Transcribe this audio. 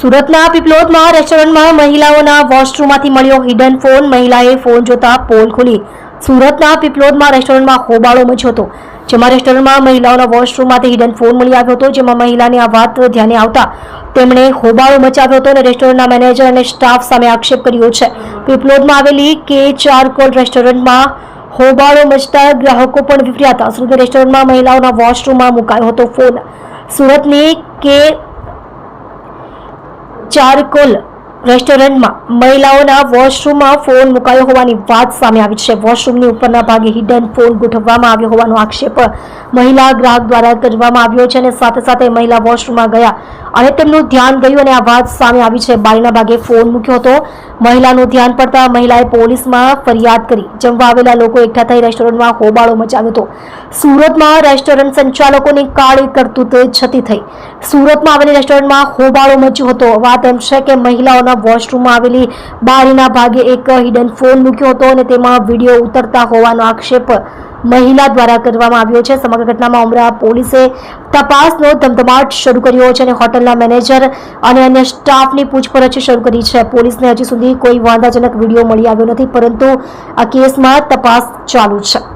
સુરતના પીપલોદમાં, રેસ્ટોરન્ટમાં મહિલાઓના વોશરૂમમાંથી મળ્યો હિડન ફોન. મહિલાએ ફોન જોતા પોલ ખોલી. સુરતના પીપલોદમાં, રેસ્ટોરન્ટમાં હોબાળો મચ્યો હતો. જેમાં રેસ્ટોરન્ટમાં મહિલાઓના વોશરૂમમાંથી હિડન ફોન મળી આવ્યો હતો. જેમાં મહિલાની આ વાત ધ્યાને આવતા તેમણે હોબાળો મચાવ્યો હતો અને રેસ્ટોરન્ટના મેનેજર અને સ્ટાફ સામે આક્ષેપ કર્યો છે. પીપલોદમાં આવેલી કે ચારકોલ રેસ્ટોરન્ટમાં હોબાળો મચતા ગ્રાહકો પણ વિફર્યા હતા. સુરત રેસ્ટોરન્ટમાં મહિલાઓના વોશરૂમમાં મુકાયો હતો ફોન. સુરતની કે ચારકોલ રેસ્ટોરન્ટમાં મહિલાઓના વોશરૂમમાં ફોન મુકાયો હોવાની વાત સામે આવી છે. વોશરૂમની ઉપરના ભાગે હિડન ફોન ગોઠવવામાં આવ્યો હોવાનો આક્ષેપ મહિલા ગ્રાહક દ્વારા કરવામાં આવ્યો છે અને સાથે સાથે મહિલા વોશરૂમમાં ગયા અને તેમનું ધ્યાન ગયું અને આ વાત સામે આવી છે. બારીના ભાગે ફોન મૂક્યો હતો. મહિલાનું ધ્યાન પડતા મહિલાએ પોલીસમાં ફરિયાદ કરી. જમવા આવેલા લોકો એકઠા થઈ રેસ્ટોરન્ટમાં હોબાળો મચાવ્યો હતો. સુરતમાં રેસ્ટોરન્ટ સંચાલકોની કાળી કરતૂત છતી થઈ. સુરતમાં આવેલી રેસ્ટોરન્ટમાં હોબાળો મચ્યો હતો. વાત એમ છે કે મહિલાઓના વોશરૂમમાં આવેલી બારીના ભાગે એક હિડન ફોન મૂક્યો હતો અને તેમાં વીડિયો ઉતરતા હોવાનો આક્ષેપ મહિલા દ્વારા કરવામાં આવ્યો છે. સમગ્ર ઘટનામાં ઉમરા પોલીસે તપાસનો ધમધમાટ શરૂ કર્યો છે અને હોટલના મેનેજર અને અન્ય સ્ટાફની પૂછપરછ શરૂ કરી છે. પોલીસને હજી સુધી કોઈ વાંધાજનક વીડિયો મળી આવ્યો નથી, પરંતુ આ કેસમાં તપાસ ચાલુ છે.